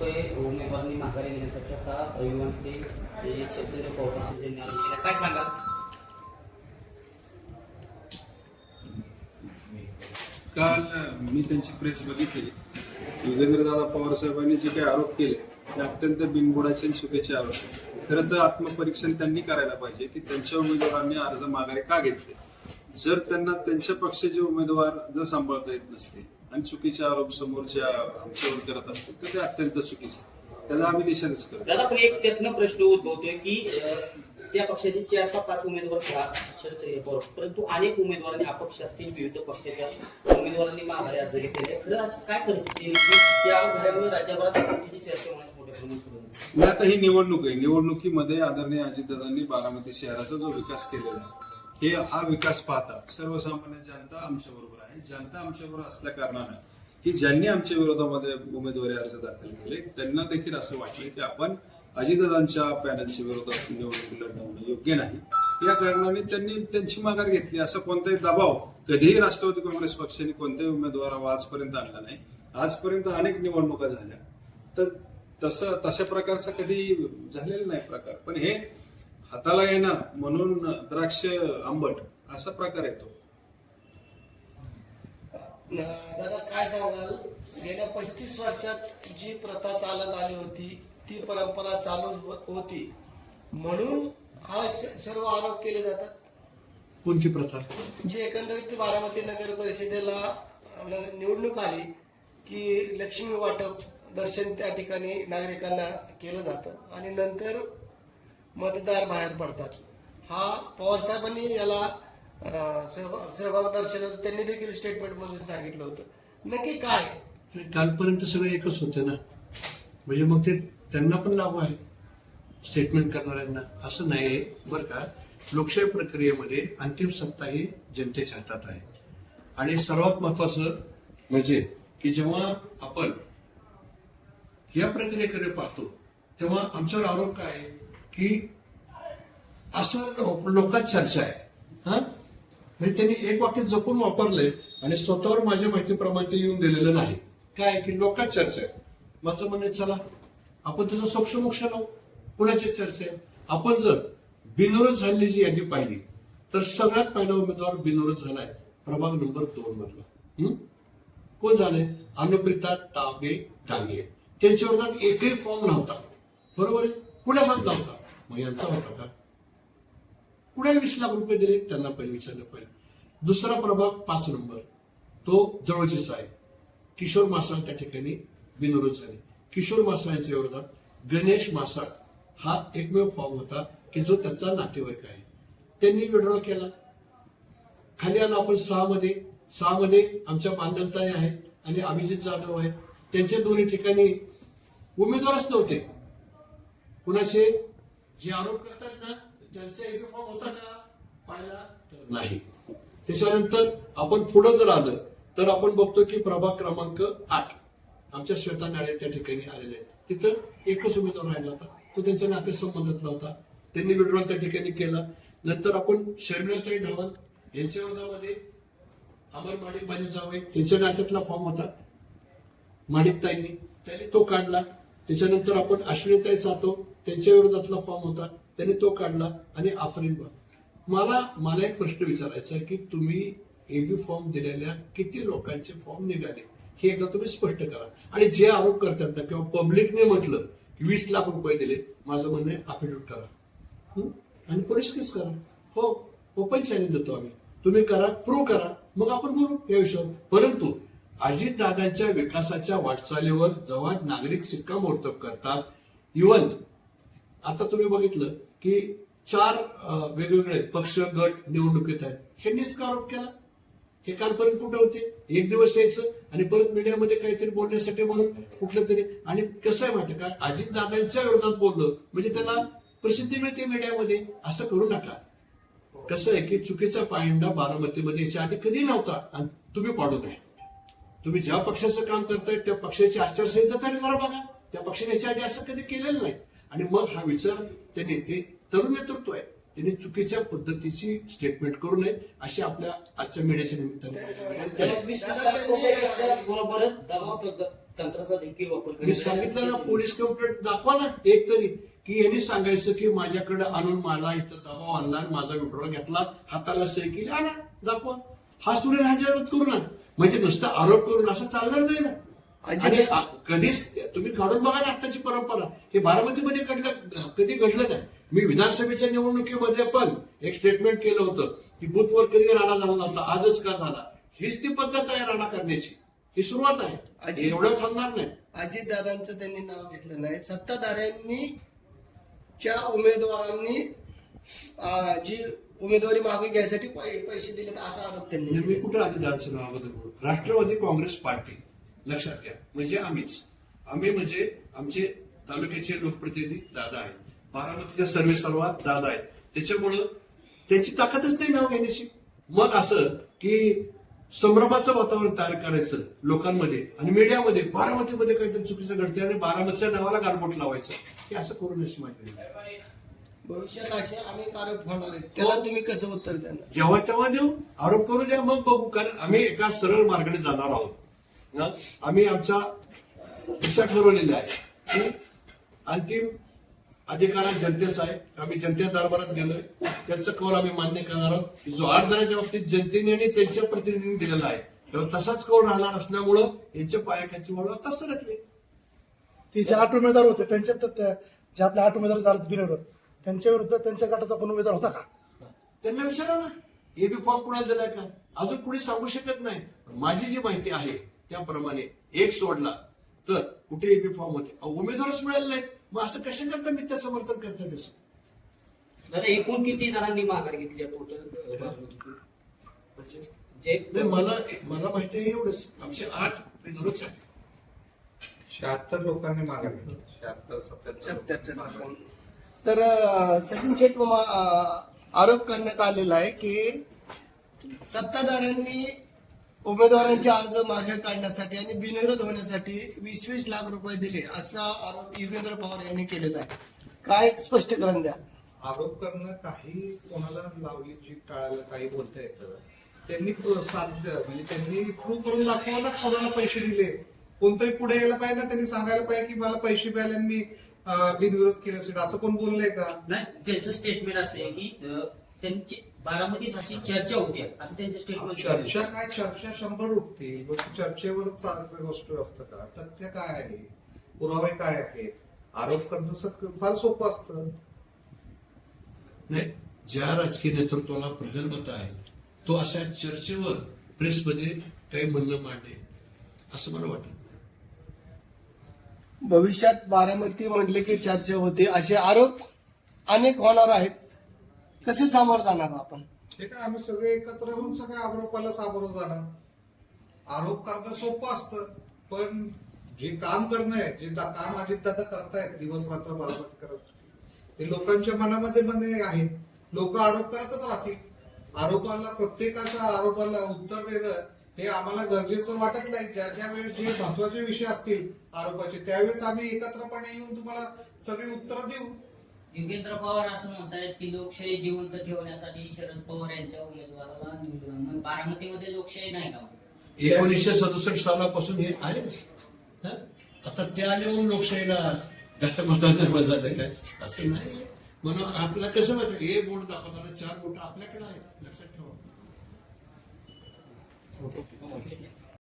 उमेदवारांनी माघारी घेण्यासाठी असा यांनी काय सांगा काल मी त्यांची प्रेस बघितली. योगेंद्रदादा पवार साहेबांनी जे काही आरोप केले ते अत्यंत बिनबुडाचे आणि चुकीचे आरोप खरं तर आत्मपरीक्षण त्यांनी करायला पाहिजे की त्यांच्या उमेदवारांनी अर्ज माघारी का घेतले? जर त्यांना त्यांच्या पक्षाचे उमेदवार जर सांभाळता येत नसतील आणि चुकीचे आरोप समोरच्या आमच्यावर करत असतील तर ते अत्यंत चुकीचे. त्याचा आम्ही निषेधच करतो दादा पण एक त्यातनं प्रश्न उद्भवतोय की अं, त्या पक्षाचे चार का पाच उमेदवार चर्चेत बरोबर परंतु अनेक उमेदवारांनी अपक्ष असतील विविध पक्षाच्या उमेदवारांनी माघारी अर्ज घेतलेले आहेत. खरं आज काय परिस्थिती आहे की त्या घरामुळे राज्यभरात या गोष्टीची चर्चा होण्यास मोठ्या प्रमाणात सुरू झाली. नाही आता ही निवडणूक आहे निवडणुकीमध्ये आदरणीय अजितदादांनी बारामती शहराचा जो विकास केलेला आहे हे हा विकास पाहता सर्वसामान्य जनता आमच्या बरोबर आहे. जनता आमच्या बरोबर असल्या कारणानं की ज्यांनी आमच्या विरोधामध्ये उमेदवारी अर्ज दाखल केले त्यांना देखील असं वाटलं की आपण अजितदादांच्या पॅनलच्या विरोधात निवडणूक लढवणं योग्य नाही. या कारणाने त्यांनी त्यांची माघार घेतली. असा कोणताही दबाव कधीही राष्ट्रवादी काँग्रेस पक्षाने कोणत्याही उमेदवारावर आजपर्यंत आणला नाही. आजपर्यंत अनेक निवडणुका झाल्या. तर तसं तशा प्रकारचा कधी झालेला नाही प्रकार. पण हे हाताला येणार म्हणून द्राक्ष आंबट असा प्रकार येतो. दादा काय सांगाल? गेल्या पस्तीस वर्षात जी प्रथा चालत आली होती ती परंपरा चालू होती. म्हणून हा स- सर्व आरोप केले जातात? कोणती प्रथा? जी एकंदरीत बारामती नगर परिषदेला निवडणूक आली की लक्ष्मी वाटप दर्शन त्या ठिकाणी नागरिकांना केलं जातं. आणि नंतर मतदार बाहेर पडतात. हा पवार साहेबांनी याला सहभाग सहभाग त्यांनी देखील स्टेटमेंटमध्ये सांगितलं होतं. नक्की काय? कालपर्यंत सगळं एकच होते ना. म्हणजे मग ते त्यांना पण लाभ आहे स्टेटमेंट करणाऱ्यांना. असं नाही बरं का? लोकशाही प्रक्रियेमध्ये अंतिम सत्ता ही जनतेच्या हातात आहे. आणि सर्वात महत्वाचं म्हणजे की जेव्हा आपण या प्रक्रियेकडे पाहतो तेव्हा आमच्यावर आरोप काय आहे? की असं लोकात चर्चा आहे. हा? म्हणजे त्यांनी एक वाक्य जपून वापरलंय आणि स्वतःवर माझ्या माहितीप्रमाणे ते येऊन दिलेलं नाही. काय की लोकात चर्चा आहे. माझं म्हणणं चला आपण त्याचा सोक्षमोक्ष लावू कुणाची चर्चा आहे? आपण जर बिनविरोध झालेली जी यादी पाहिली तर सगळ्यात पहिला उमेदवार बिनविरोध झालाय प्रभाग नंबर दोन मधला. कोण झाले अनुप्रिता ताबे डांगे. त्यांच्या वर्गात एकही फॉर्म नव्हता. बरोबर आहे? कुणाचाच नव्हता? मग यांचा होता का? कुणाला वीस लाख रुपये दिले? त्यांना पहिले विचारलं पाहिजे. दुसरा प्रभाग पाच नंबर. तो जवळचीच आहे. किशोर मासाळ त्या ठिकाणी बिनविरोध झाले. किशोर मासाळांच्या विरोधात गणेश मासाळ हा एकमेव फॉर्म होता की जो त्याचा नातेवाईक आहे. त्यांनी विड्रॉ केला. खाली आलो आपण सहा मध्ये. सहा मध्ये आमच्या बांधलताई आहेत आणि अभिजित जाधव आहेत. त्यांच्या दोन्ही ठिकाणी उमेदवारच नव्हते. कुणाचे? जे आरोप करतात ना त्यांचा एक फॉर्म होता का? पाहिला तर नाही. त्याच्यानंतर आपण पुढे जर आलं तर आपण बघतो की प्रभाग क्रमांक आठ आमच्या श्वेता नाळे त्या ठिकाणी आलेले आहेत. तिथं एकच उमेदवार राहिला होता. तो त्यांच्या नातेसंबंधातला होता. त्यांनी विड्रॉल त्या ठिकाणी केला. नंतर आपण शर्मिलाताई ढवण यांच्या विरोधामध्ये अमर माडिक माझे जावई त्यांच्या नात्यातला फॉर्म होता. माणिकताईंनी. त्यांनी तो काढला. त्याच्यानंतर आपण अश्विनीताई सातव त्यांच्या विरोधातला फॉर्म होता. त्यांनी तो काढला आणि आफरीन मला मला एक प्रश्न विचारायचा की तुम्ही एबी फॉर्म दिलेल्या किती लोकांचे फॉर्म निघाले? हे एकदा तुम्ही स्पष्ट करा. आणि जे आरोप करतात ना किंवा पब्लिकने म्हटलं की वीस लाख रुपये दिले माझं म्हणणं आहे अफिडेव्हिट करा. आणि पोलीस केस करा. हो ओपन चॅलेंज देतो आम्ही. तुम्ही करा प्रूव्ह करा. मग आपण बोलू या विषयावर. परंतु अजितदादांच्या विकासाच्या वाटचालीवर जेव्हा नागरिक शिक्कामोर्तब करतात इव्हन आता तुम्ही बघितलं की चार वेगवेगळे पक्ष गट निवडणुकीत आहेत. ह्यांनीच का आरोप केला? हे कालपर्यंत कुठे होते? एक दिवस यायचं आणि परत मीडियामध्ये काहीतरी बोलण्यासाठी म्हणून कुठलं तरी आणि कसं आहे माहिती का? अजितदादांच्या विरोधात बोललं म्हणजे त्याला प्रसिद्धी मिळते मीडियामध्ये. असं करू नका. कसं आहे की चुकीचा पायंडा बारामतीमध्ये याच्या आधी कधी नव्हता आणि तुम्ही पाडू नये तुम्ही ज्या पक्षाचं काम करताय त्या पक्षाची आचारसंहिता तरी जरा बघा. त्या पक्षाने याच्या आधी असं कधी केलेलं नाही. आणि मग हा विचार त्यांनी ते तरुण नेतृत्व आहे. त्यांनी चुकीच्या पद्धतीची स्टेटमेंट करू नये अशी आपल्या आजच्या मीडियाच्या निमित्ताने मी सांगितलं ना. पोलीस कंप्लेंट दाखवा ना एक तरी. की यांनी सांगायचं की माझ्याकडे आणून मला इथं दबाव आणला आणि माझा विड्रॉल घेतला हाताला सही केली आणा दाखवा. हा सुरेन हजर करू ना. म्हणजे नुसता आरोप करून असं चालणार नाही ना. आणि कधीच तुम्ही काढून बघा ना आत्ताची परंपरा. हे बारामतीमध्ये कधी घडलं नाही. मी विधानसभेच्या निवडणुकीमध्ये पण एक स्टेटमेंट केलं होतं की बूथवर कधी राणा झाला नव्हता. आजच का झाला? हीच ती पद्धत आहे राणा करण्याची. ही सुरुवात आहे. एवढं थांबणार नाही. अजितदादांचं त्यांनी नाव घेतलं नाही. सत्ताधाऱ्यांनी च्या उमेदवारांनी जी उमेदवारी मागे घ्यायसाठी पैसे दिलेत असा आरोप त्यांनी मी. कुठं अजितदादांच्या नावाबद्दल बोलू राष्ट्रवादी काँग्रेस पार्टी. लक्षात घ्या. म्हणजे आम्हीच. आम्ही म्हणजे आमचे तालुक्याचे लोकप्रतिनिधी दादा आहेत. बारामतीच्या सर्वे सर्वा दादा आहेत. त्याच्यामुळं त्यांची ताकदच नाही नाव घेण्याची. मग असं की संभ्रमाचं वातावरण तयार करायचं लोकांमध्ये आणि मीडियामध्ये बारामतीमध्ये काहीतरी चुकीचं घडते आणि बारामतीच्या नावाला गारबोट लावायचं. हे असं करू नये माझी भविष्यात असे अनेक आरोप होणार आहेत. त्याला तुम्ही कसं उत्तर देणार? जेव्हा तेव्हा देऊ आरोप करू द्या मग बघू. कारण आम्ही एका सरळ मार्गाने जाणार आहोत. ना? आम्ही आमचा दिशा ठरवलेली आहे. की अंतिम अधिकारात जनतेचा आहे. आम्ही जनते दरबारात गेलोय. त्यांचं कौल आम्ही मान्य करणार आहोत. की जो आठ जणांच्या बाबतीत जनतेने आणि त्यांच्या प्रतिनिधींनी दिलेला आहे तेव्हा तसाच कौल राहणार असल्यामुळं यांच्या पायाखाची वळवा तसं सरकले. ते जे आठ उमेदवार होते त्यांच्या जे आपले आठ उमेदवार झाले बिनविरोध त्यांच्या विरुद्ध त्यांच्या गटाचा कोण उमेदवार होता का? त्यांना विचारा ना. एबी फॉर्म कुणाला दिलाय का? अजून कुणी सांगू शकत नाही. माझी जी माहिती आहे त्याप्रमाणे एक सोडला तर कुठे एबी फॉर्म होते. उमेदवारच मिळाले नाहीत. मग असं कशा करता मी त्या समर्थन करता तसं दादा एकूण किती जणांनी माघार घेतली टोटल म्हणजे? जे नाही, मला मला माहिती आहे एवढंच. आमचे आठ बिनविरोध झाले. शहात्तर लोकांनी माघार घेतली. शहात्तर सत्याहत्तर. तर सचिन शेठ आरोप करण्यात आलेला आहे की सत्ताधाऱ्यांनी उमेदवारांचे अर्ज मागे काढण्यासाठी आणि बिनविरोध होण्यासाठी वीस वीस लाख रुपये दिले असा आरोप युगेंद्र पवार यांनी केलेला आहे. काय स्पष्टीकरण द्या? आरोप करणं काही कोणाला लावली जी टाळायला काही बोलता येतं. त्यांनी प्रो- साध्य म्हणजे त्यांनी प्रूव्ह करून दाखवा ना कोणाला पैसे दिले. कोणतरी पुढे यायला पाहिजे ना त्यांनी सांगायला पाहिजे की मला पैसे मिळाले आणि मी बिनविरोध केले असेल. असं कोण बोललंय का? नाही त्यांचं स्टेटमेंट असं आहे की त्यांची बारामतीत अशी चर्चा होती. असं त्यांचं स्टेटमेंट चर्चा काय? चर्चा शंभर उठते. मग चर्चेवर चालणारी गोष्ट असतं का? तथ्य काय आहे? पुरावे काय आहेत? आरोप करणं फार सोपं असतं. नाही ज्या राजकीय नेतृत्वाला प्रगल्भता आहे तो अशा चर्चेवर प्रेसमध्ये काही म्हणणं मांडे असं मला वाटत नाही. भविष्यात बारामती म्हणले की चर्चा होते असे आरोप अनेक होणार आहेत. कसे सामोरं जाणार आपण? हे काय आम्ही सगळे एकत्र होऊन सगळ्या आरोपाला सामोरं जाणार. आरोप करणं सोपं असतं पण जे काम करणं आहे जे काम अजित दादा करतायत दिवस रात्र बरोबर करत. ते लोकांच्या मनामध्ये मध्ये आहे. लोक आरोप करतच राहतील. आरोपाला प्रत्येकाच्या आरोपाला उत्तर देणं हे आम्हाला गरजेचं वाटत नाही. ज्या ज्या वेळेस जे महत्त्वाचे विषय असतील आरोपाचे त्यावेळेस आम्ही एकत्रपणे येऊन तुम्हाला सगळी उत्तरं देऊ. योगेंद्र पवार असं म्हणतायत की लोकशाही जिवंत ठेवण्यासाठी शरद पवार यांच्या उमेदवाराला निवडून. मग बारामतीमध्ये लोकशाही नाही का एकोणीसशे सदुसष्ट सालापासून हे आहे. हं? आता ते आले म्हणून लोकशाहीला घटमता निर्माण झालं काय असं नाही म्हणून आपला कसं माहिती हे बोट दाखवताना चार बोट आपल्याकडे आहेत लक्षात ठेवा